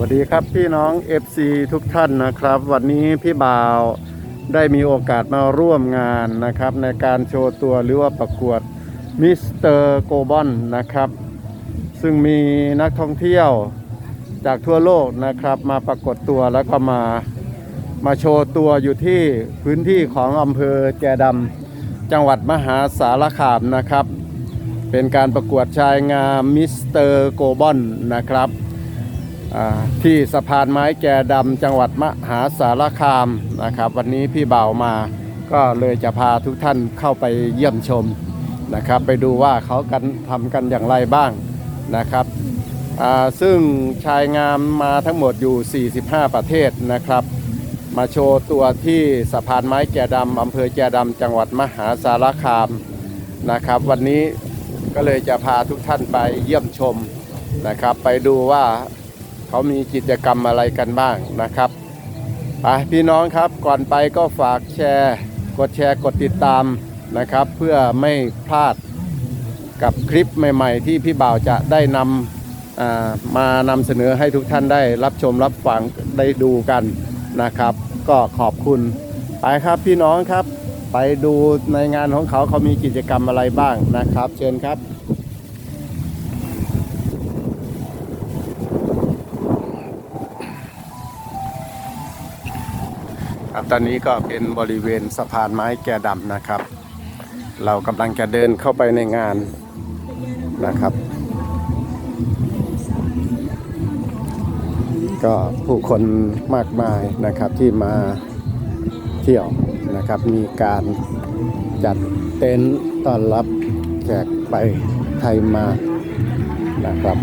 วัสดีครับพี่น้อง FC ทุกท่านนะครับ วันนี้พี่บ่าวได้มีโอกาสมาร่วมงานนะครับ ในการโชว์ตัวหรือว่าประกวดมิสเตอร์โกบอนนะครับ ซึ่งมีนักท่องเที่ยวจากทั่วโลกนะครับมาปรากฏตัวแล้วก็มามาโชว์ตัวอยู่ที่พื้นที่ของอำเภอแจดำจังหวัดมหาสารคามนะครับ เป็นการประกวดชายงามมิสเตอร์โกบอนนะครับ ที่สะพานไม้แก่ดำจังหวัดมหาสารคามนะครับ วันนี้พี่เบาวมาก็เลยจะพาทุกท่านเข้าไปเยี่ยมชมนะครับ ไปดูว่าเขากันทำกันอย่างไรบ้างนะครับซึ่งชายงามมาทั้งหมดอยู่ 45 ประเทศนะครับ มาโชว์ตัวที่สะพานไม้แก่ดำอำเภอแก่ดำจังหวัดมหาสารคามนะครับ วันนี้ก็เลยจะพาทุกท่านไปเยี่ยมชมนะครับ ไปดูว่า เขามีกิจกรรมอะไรกันบ้างนะครับไปพี่น้องครับก่อนไปก็ฝากแชร์ กดแชร์กดติดตามนะครับ เพื่อไม่พลาดกับคลิปใหม่ ๆ ที่พี่บ่าวจะได้นำามานำเสนอให้ทุกท่านได้รับชมรับฟังได้ดูกันนะครับ ก็ขอบคุณไปครับพี่น้องครับ ไปดูในงานของเขาเขามีกิจกรรมอะไรบ้างนะครับ เชิญครับ ครับตอนนี้ก็เป็นบริเวณสะพานไม้แก่ดำนะครับ เรากำลังจะเดินเข้าไปในงานนะครับ ก็ผู้คนมากมายนะครับที่มาเที่ยวนะครับ มีการจัดเต็นท์ต้อนรับแขกไปไทยมานะครับ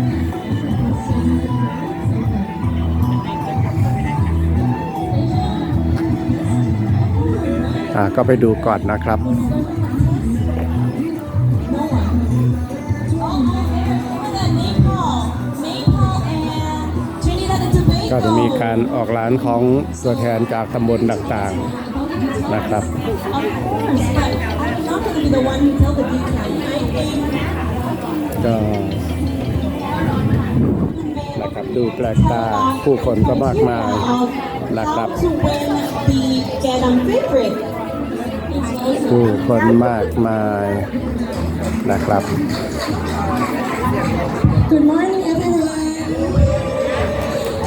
ก็ไปดูก่อนนะครับก็จะมีการออกร้านของตัวแทนจากตำบลต่างๆนะครับ ก็นะครับดูแปลกตาผู้คนก็มากมายนะครับ ผู้คนมากมายนะครับ Good morning, everyone.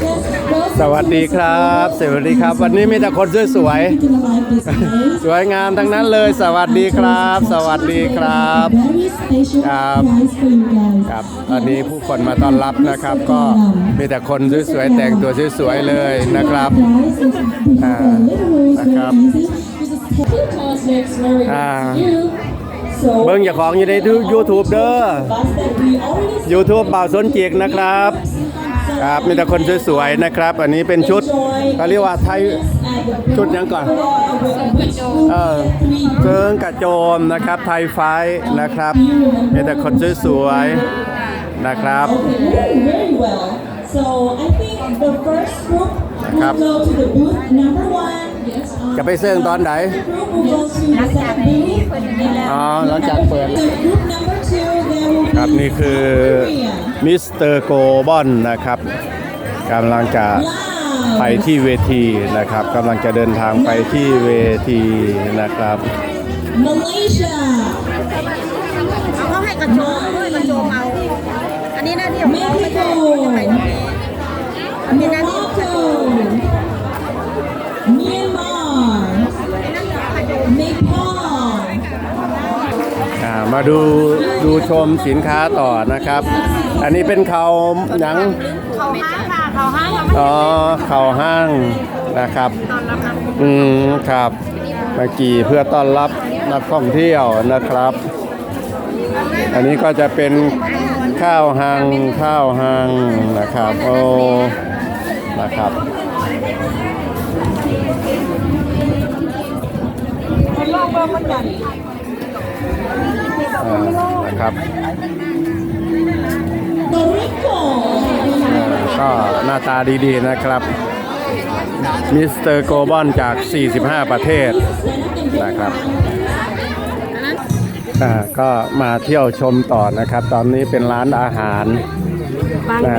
Yes, welcome สวัสดีครับ สวัสดีครับ วันนี้มีแต่คนสวย to the live display. ๆสวยงามทั้งนั้นเลย สวัสดีครับ สวัสดีครับ Very special ครับ prize for you guys. ครับตอนนี้ผู้คนมาต้อนรับนะครับ ก็มีแต่คนสวยๆแต่งตัวสวยๆเลยนะครับ Prize is beautiful. Ah, Little rules, very นะครับ easy. You just take two concerts very easy Ah. to do. So, เบิ้งอย่าของอยู่ในยูทูบเด้อ bus that we already ยูทูบบ่าวสนจิกนะครับ ครับมีแต่คนสวยๆนะครับ อันนี้เป็นชุดเขาเรียกว่าไทยชุดยังก่อนเออเจิงกระโจมนะครับไทยไฟท์นะครับมีแต่คนสวยๆนะครับ Okay, very, very well. So I think the first group will ครับ จะไปเซิงตอนไหน the group will go to the second booth. อ๋อ หลังจากเปิด The group number two, there will ครับ be นี่คือมิสเตอร์โกบอนนะครับกำลังจะไป Wow. ที่เวทีนะครับกำลังจะเดินทางไปที่เวทีนะครับ Malaysia. เขาให้กระโจมด้วยกระโจมเอา อันนี้หน้าที่ของเขาไม่ใช่จะไปตรงนี้มันเป็นหน้าที่ของกระโจ Morocco. Myanmar. Nepal. อ่า มาดูดูชมสินค้าต่อนะครับ อันนี้เป็นเขาหยังเขาห้างค่ะเขาห้างเราไม่อ๋อเขาห้างนะครับตอนรับนะอืมครับเมื่อกี้เพื่อต้อนรับนักท่องเที่ยวนะครับ อันนี้ก็จะเป็นข้าวหังข้าวหังนะครับโอ้นะครับคนโลกเบอร์มันใหญ่อ่า นะครับ ก็หน้าตาดีๆนะครับ มิสเตอร์โกบอนจาก 45 ประเทศนะครับอ่าก็มาเที่ยวชมต่อนะครับ ตอนนี้เป็นร้านอาหารนะ